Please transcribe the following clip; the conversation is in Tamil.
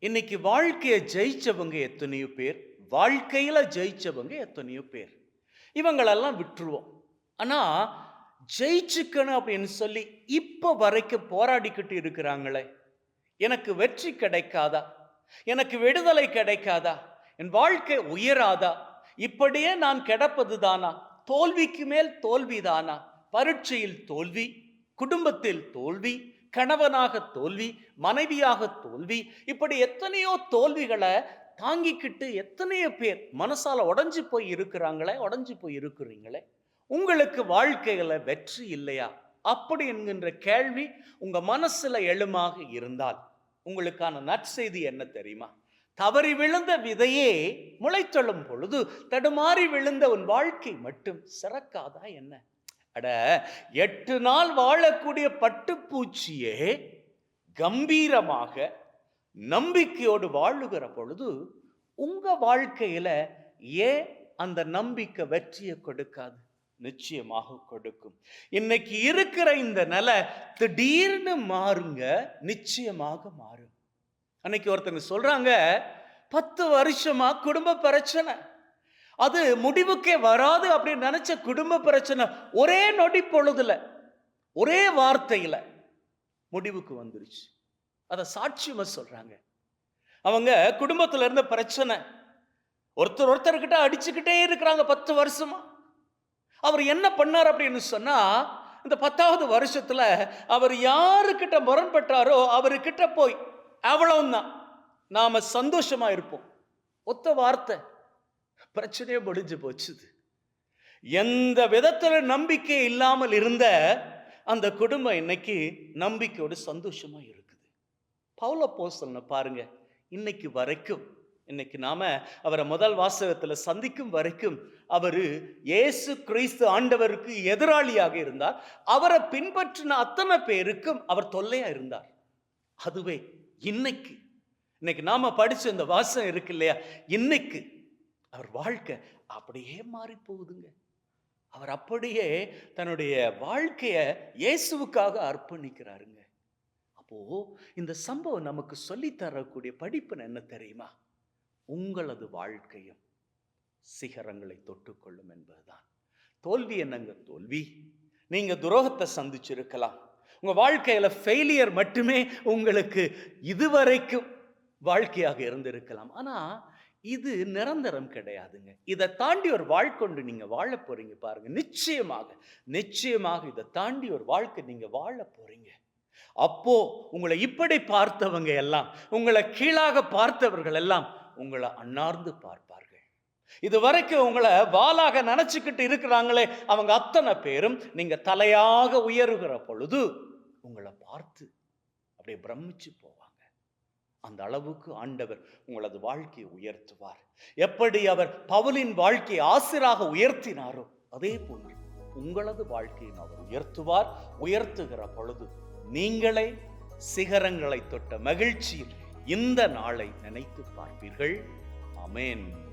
இன்னைக்கு வாழ்க்கையை ஜெயிச்சவங்க எத்தனையோ பேர்? வாழ்க்கையில் ஜெயிச்சவங்க எத்தனையோ பேர்? இவங்களெல்லாம் விட்டுருவோம். ஆனால் ஜெயிச்சுக்கணும் அப்படின்னு சொல்லி இப்போ வரைக்கும் போராடிக்கிட்டு இருக்கிறாங்களே எனக்கு வெற்றி கிடைக்காதா? எனக்கு விடுதலை கிடைக்காதா? என் வாழ்க்கை உயராதா? இப்படியே நான் கிடப்பது தானா தோல்விக்கு மேல் தோல்விதானா? பரீட்சையில் தோல்வி குடும்பத்தில் தோல்வி கணவனாக தோல்வி மனைவியாக தோல்வி இப்படி எத்தனையோ தோல்விகளை தாங்கிக்கிட்டு எத்தனையோ பேர் மனசால உடஞ்சி போய் இருக்கிறாங்களே உடஞ்சி போய் இருக்கிறீங்களே உங்களுக்கு வாழ்க்கையில வெற்றி இல்லையா? அப்படி என்கின்ற கேள்வி உங்க மனசுல எழுமாக இருந்தால் உங்களுக்கான நற்செய்தி என்ன தெரியுமா? தவறி விழுந்த விதையே முளைத்தெழும் பொழுது தடுமாறி விழுந்த உன் வாழ்க்கை மட்டும் சிறக்காதா என்ன? அட எட்டு நாள் வாழக்கூடிய பட்டுப்பூச்சியே கம்பீரமாக நம்பிக்கையோடு வாழுகிற பொழுது உங்கள் வாழ்க்கையில் ஏன் அந்த நம்பிக்கை வெற்றியை கொடுக்காது? நிச்சயமாக கொடுக்கும். இன்னைக்கு இருக்கிற இந்த நிலை திடீர்னு மாறுங்க நிச்சயமாக மாறும். அன்னைக்கு ஒருத்தங்க சொல்றாங்க பத்து வருஷமா குடும்ப பிரச்சனை. அது முடிவுக்கே வராது அப்படின்னு நினச்ச குடும்ப பிரச்சனை ஒரே நொடி பொழுதுல ஒரே வார்த்தையில் முடிவுக்கு வந்துருச்சு. அதை சாட்சியமாக சொல்கிறாங்க அவங்க குடும்பத்தில் இருந்த பிரச்சனை ஒருத்தர் ஒருத்தர்கிட்ட அடிச்சுக்கிட்டே இருக்கிறாங்க பத்து வருஷமா. அவர் என்ன பண்ணார் அப்படின்னு சொன்னால் இந்த பத்தாவது வருஷத்தில் அவர் யாருக்கிட்ட முரண்பட்டாரோ அவர்கிட்ட போய் அவ்வளவுதான். நாம் சந்தோஷமாக இருப்போம். ஒத்த வார்த்தை. பிரச்சனையே முடிஞ்சு போச்சுது. எந்த விதத்தில் நம்பிக்கை இல்லாமல் இருந்த அந்த குடும்பம் இன்னைக்கு நம்பிக்கையோடு சந்தோஷமாக இருக்குது. பவுல போஸ்தலனை பாருங்க இன்னைக்கு வரைக்கும் இன்னைக்கு நாம அவரை முதல் வாசகத்தில் சந்திக்கும் வரைக்கும் அவர் இயேசு கிறிஸ்து ஆண்டவருக்கு எதிராளியாக இருந்தார். அவரை பின்பற்றின அத்தனை பேருக்கும் அவர் தொல்லையாக இருந்தார். அதுவே இன்னைக்கு இன்னைக்கு நாம படிச்ச இந்த வாசகம் இருக்கு இல்லையா? இன்னைக்கு அவர் வாழ்க்கை அப்படியே மாறி போகுதுங்க அவர் அப்படியே தன்னுடைய வாழ்க்கைய இயேசுவுக்காக அர்ப்பணிக்கிறாருங்க. அப்போ இந்த சம்பவம் நமக்கு சொல்லி தரக்கூடிய படிப்பு என்ன தெரியுமா? உங்களது வாழ்க்கையும் சிகரங்களை தொட்டுக்கொள்ளும் என்பதுதான். தோல்வி என்னங்க? தோல்வி. நீங்க துரோகத்தை சந்திச்சிருக்கலாம். உங்க வாழ்க்கையில ஃபெயிலியர் மட்டுமே உங்களுக்கு இதுவரைக்கும் வாழ்க்கையாக இருந்திருக்கலாம். ஆனா இது நிரந்தரம் கிடையாதுங்க. இதை தாண்டி ஒரு வாழ்க்கொண்டு நீங்கள் வாழ போகிறீங்க பாருங்கள் நிச்சயமாக நிச்சயமாக இதை தாண்டி ஒரு வாழ்க்கை நீங்கள் வாழ போகிறீங்க அப்போ உங்களை இப்படி பார்த்தவங்க எல்லாம் உங்களை கீழாக பார்த்தவர்கள் எல்லாம் உங்களை அன்னார்ந்து பார்ப்பார்கள். இது வரைக்கும் உங்களை வாளாக நினச்சிக்கிட்டு இருக்கிறாங்களே அவங்க அத்தனை பேரும் நீங்கள் தலையாக உயருகிற பொழுது உங்களை பார்த்து அப்படியே பிரமிச்சு போவாங்க. அந்த அளவுக்கு ஆண்டவர் உங்களது வாழ்க்கையை உயர்த்துவார். எப்படி அவர் பவுலின் வாழ்க்கையை ஆசிராக உயர்த்தினாரோ அதே போன்று உங்களது வாழ்க்கையை அவர் உயர்த்துவார். உயர்த்துகிற பொழுது நீங்களே சிகரங்களை தொட்ட மகிழ்ச்சியில் இந்த நாளை நினைத்து பார்ப்பீர்கள். அமேன்